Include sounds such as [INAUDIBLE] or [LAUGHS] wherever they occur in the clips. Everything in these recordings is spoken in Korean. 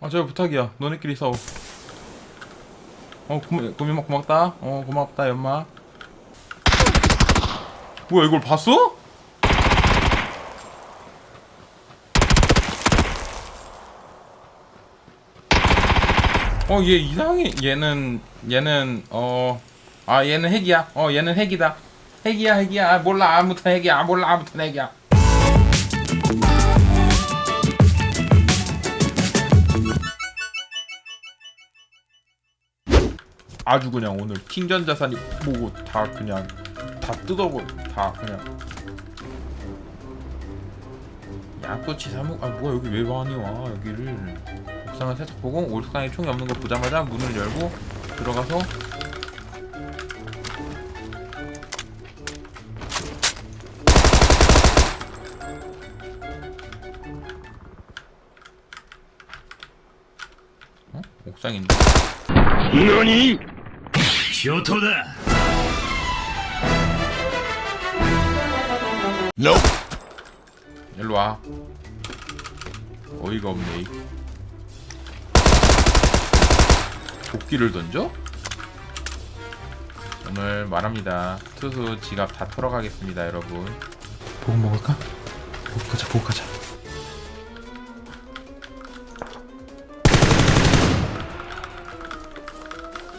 아 제발 부탁이야. 너네끼리 싸워. 어 고미, 고미마 고맙다. 어 고맙다 연마. 뭐야 이걸 봤어? 어 얘 이상해. 얘는 얘는 어 아 얘는 핵이야. 어 얘는 핵이다. 핵이야 핵이야. 아, 몰라. 아무튼 핵이야. 아, 몰라. 아무튼 핵이야 아주 그냥 오늘 킹전 자산이 뭐고 다 그냥 다 뜯어버 다 그냥. 양꼬치 사목 아 뭐야 여기 왜 많이 와 여기를. 옥상을 살짝 보고 옥상에 총이 없는 거 보자마자 문을 열고 들어가서 어? 옥상인데 교토다. No. 일로 와. 어이가 없네. 도끼를 던져? 오늘 말합니다. 투수 지갑 다 털어가겠습니다, 여러분. 보고 먹을까? 보고 가자, 보고 가자.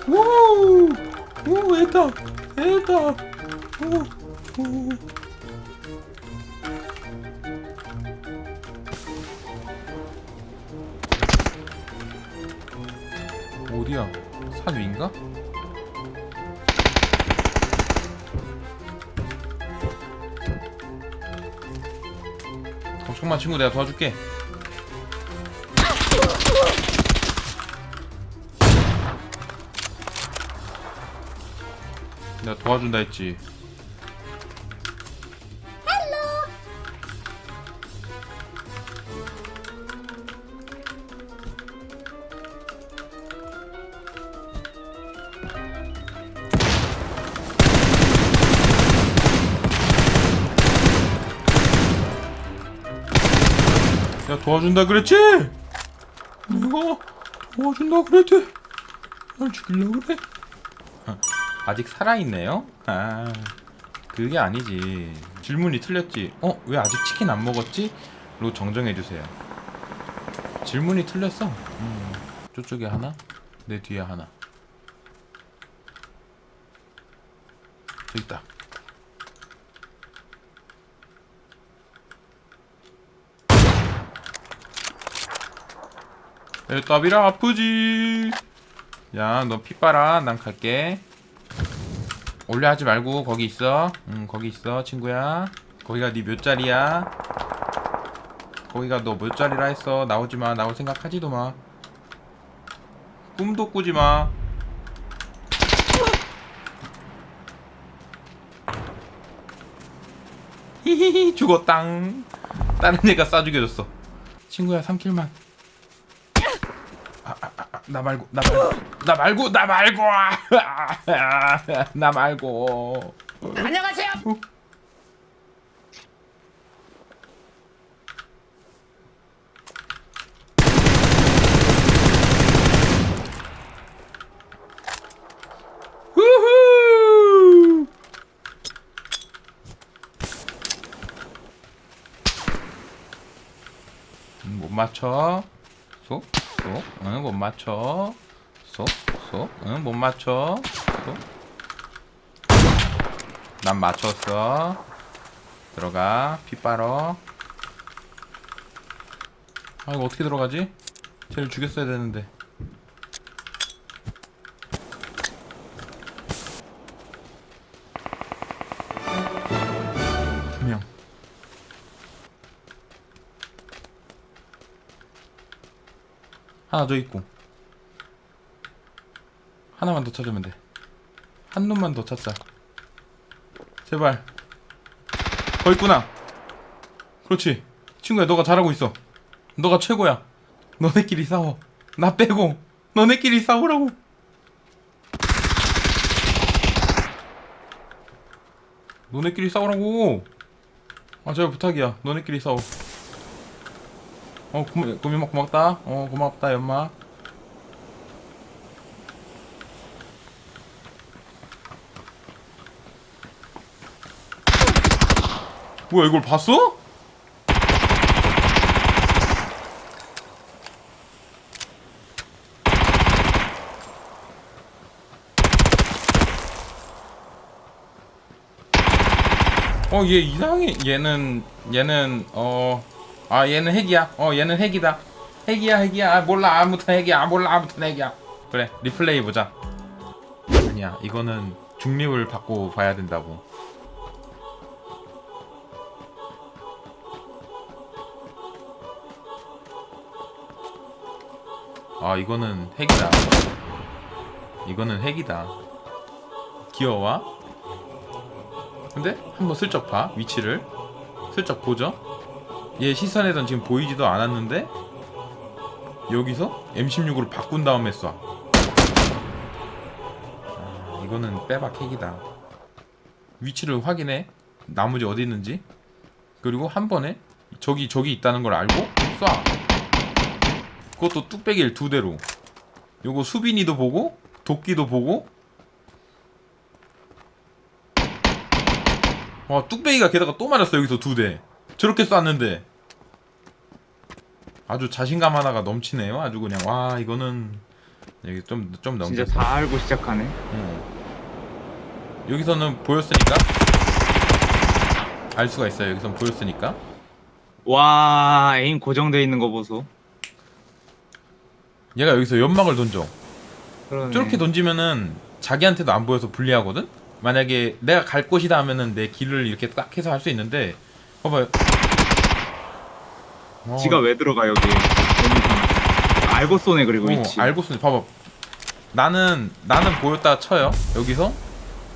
우! 오, 애다, 오, 오. 어디야? 산 위인가? 걱정 마 친구 내가 도와줄게 내가 도와준다 했지 내가 도와준다 그랬지? 내가 도와준다 그랬지? 날 죽이려고 그래? 아, 아직 살아있네요? 아 그게 아니지. 질문이 틀렸지. 어? 왜 아직 치킨 안 먹었지? 로 정정해주세요. 질문이 틀렸어. 음, 저쪽에 하나? 내 뒤에 하나. 저 있다. 애따비라 아프지. 야 너 피 빨아 난 갈게 올려 하지 말고 거기 있어. 응 거기 있어 친구야. 거기가 네 몇 자리야. 거기가 너 몇 자리라 했어. 나오지마. 나올 생각 하지도 마. 꿈도 꾸지마. 히히히 죽었당. 다른 애가 쏴 죽여줬어. 친구야 3킬만 나 말고 나 말고 나 말고 나 말고. [LAUGHS] 나 말고. 안녕하세요. 후후! 음, 못 맞춰? 쏙 쏙 응 못 맞춰. 쏙 쏙 응 못 맞춰. 쏙 난 맞췄어. 들어가. 피 빨어. 아 이거 어떻게 들어가지? 쟤를 죽였어야 되는데 하나 더 있고. 하나만 더 찾으면 돼한 놈만 더 찾자. 제발. 거 있구나. 그렇지. 친구야 너가 잘하고 있어. 너가 최고야. 너네끼리 싸워. 나 빼고. 너네끼리 싸우라고. 너네끼리 싸우라고. 아 제발 부탁이야. 너네끼리 싸워 어 고마, 고마, 고맙다. 어 고맙다 연마. 뭐야 이걸 봤어? 어 얘 이상해. 얘는 얘는 어 아 얘는 핵이야. 어 얘는 핵이다. 핵이야 핵이야. 아, 몰라. 아무튼 핵이야. 아, 몰라. 아무튼 핵이야. 그래 리플레이 보자. 아니야 이거는 중립을 받고 봐야 된다고. 아 이거는 핵이다. 이거는 핵이다. 귀여워? 근데 한번 슬쩍 봐 위치를. 슬쩍 보죠 얘 시선에선 지금 보이지도 않았는데 여기서 M16으로 바꾼 다음에 쏴. 아, 이거는 빼박 핵이다. 위치를 확인해. 나머지 어디 있는지. 그리고 한 번에 저기 저기 있다는 걸 알고 쏴. 그것도 뚝배기를 두 대로. 요거 수빈이도 보고 도끼도 보고. 와 뚝배기가 게다가 또 맞았어 여기서 두대. 저렇게 쐈는데 아주 자신감 하나가 넘치네요 아주 그냥 와 이거는 여기 좀좀 진짜 넘겼어 다 알고 시작하네. 응. 여기서는 보였으니까 알 수가 있어요 여기선 보였으니까 와 에임 고정돼 있는 거 보소. 얘가 여기서 연막을 던져 그러네. 저렇게 던지면은 자기한테도 안 보여서 불리하거든 만약에 내가 갈 곳이다 하면은 내 길을 이렇게 딱 해서 할 수 있는데 봐봐요 어, 지가 왜 들어가 여기? 이상하다. 알고 쏘네 그리고 어, 위치. 알고 쓰 봐봐 나는 나는 보였다 쳐요 여기서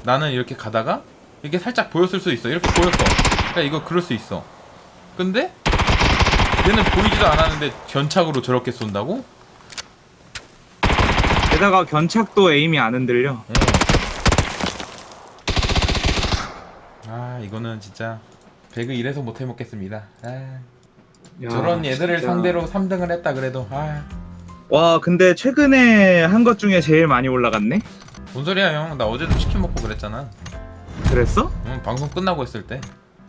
나는 이렇게 가다가 이게 살짝 보였을 수 있어 이렇게 보였어 그러니까 이거 그럴 수 있어 근데 얘는 보이지도 않았는데 견착으로 저렇게 쏜다고? 게다가 견착도 에임이 안 흔들려. 예. 아 이거는 진짜 배그 이래서 못 해먹겠습니다 아, 야, 저런 얘들을 진짜. 상대로 3등을 했다 그래도 아, 와 근데 최근에 한 것 중에 제일 많이 올라갔네. 뭔 소리야 형 나 어제도 치킨 먹고 그랬잖아 그랬어? 응, 방송 끝나고 했을 때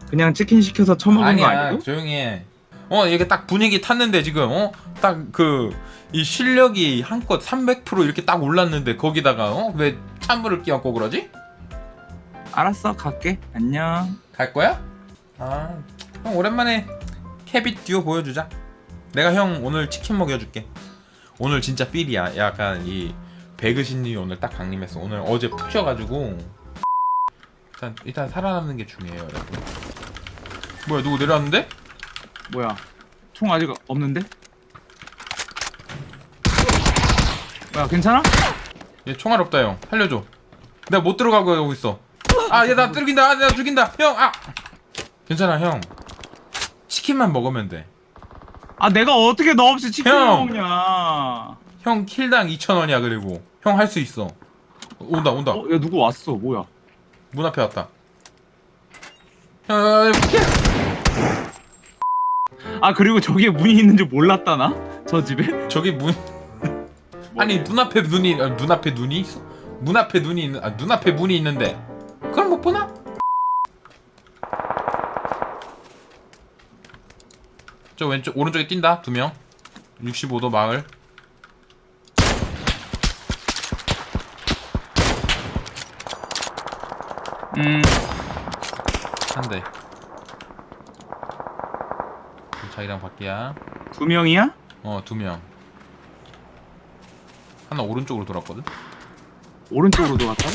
그냥 치킨 시켜서 처먹은 거 아니야 아니고? 조용히 해. 어 이게 딱 분위기 탔는데 지금 어 딱 그 이 실력이 한껏 300% 이렇게 딱 올랐는데 거기다가 어 왜 찬물을 끼얹고 그러지? 알았어 갈게. 안녕. 갈 거야? 아, 형 오랜만에 캐빗 듀오 보여주자. 내가 형 오늘 치킨 먹여줄게. 오늘 진짜 필이야. 약간 이 배그 신님이 오늘 딱 강림했어. 오늘 어제 푹 쉬어가지고 일단 일단 살아남는 게 중요해요, 여러분. 뭐야 누구 내려왔는데? 뭐야? 총 아직 없는데? 뭐야 괜찮아? 얘 총알 없다 형. 살려줘. 내가 못 들어가고 여기 있어. 아 얘 나 죽인다. 아, 나 죽인다. 형 아. 괜찮아 형. 치킨만 먹으면 돼. 아 내가 어떻게 너 없이 치킨을 형! 먹냐? 형 킬당 2,000원이야 그리고 형 할 수 있어 온다 온다 어, 야 누구 왔어? 뭐야? 문 앞에 왔다 형! 아 그리고 저기에 문이 있는 줄 몰랐다 나? 저 집에? 저기 문 [LAUGHS] 아니 눈앞에 눈이 아, 눈앞에 눈이 있어 문 앞에 눈이 있는 아 눈앞에 문이 있는데 그걸 못 보나? 저 왼쪽 오른쪽에 뛴다 두 명 65도 마을 음 한대 자기랑 밖이야 두 명이야? 어, 두 명. 하나 오른쪽으로 돌았거든? 오른쪽으로 돌았다고?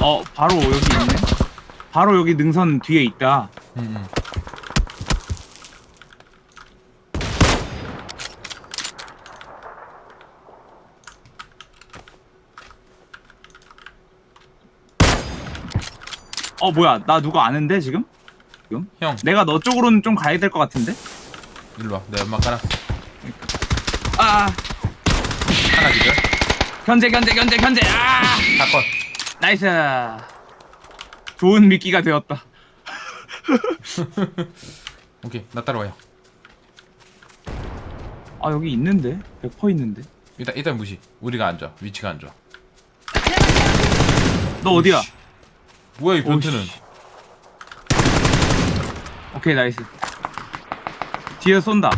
어 바로 여기 있네. 바로 여기 능선 뒤에 있다. 응, 응. 어 뭐야 나 누구 아는데 지금? 형, 내가 너 쪽으로는 좀 가야 될 것 같은데? 일로 와. 내 연막 깔았어. 아 하나 기절. 견제 견제 견제 견제 아 사건. 나이스 좋은 미끼가 되었다. [LAUGHS] 오케이 나 따라와요. 아 여기 있는데? 100% 있는데? 일단 일단 무시. 우리가 앉아. 위치가 앉아. 너 어디야? 뭐야 이 변태는? 오씨. 오케이 나이스. 뒤에 쏜다.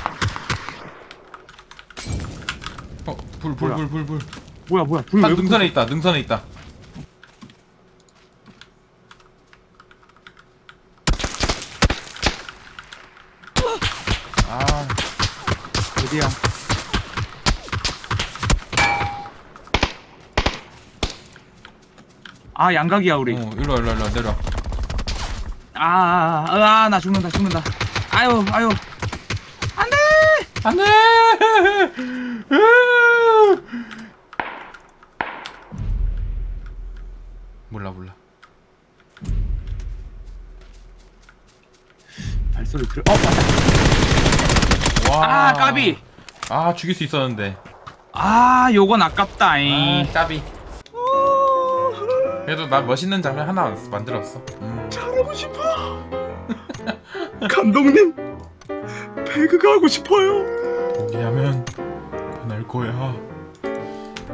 어 불 불 뭐야? 불 불불. 뭐야 뭐야? 불한왜 능선에 있다 능선에 있다 어? 어디야? 아 양각이야 우리. 어, 일로 와, 일로 와, 일로 와, 내려와. 아아 나 죽는다 죽는다. 아유 아유. 안돼! 안돼! 몰라 몰라. 발소리 들어 어 맞다 와. 아 까비. 아 죽일 수 있었는데. 아 요건 아깝다잉 아 까비. 그래도 나 멋있는 장면 하나 만들었어. 음. 잘하고 싶어. [LAUGHS] 감독님 배그가 하고 싶어요. 포기하면 변할 거야.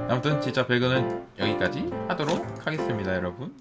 아무튼 진짜 배그는 여기까지 하도록 하겠습니다 여러분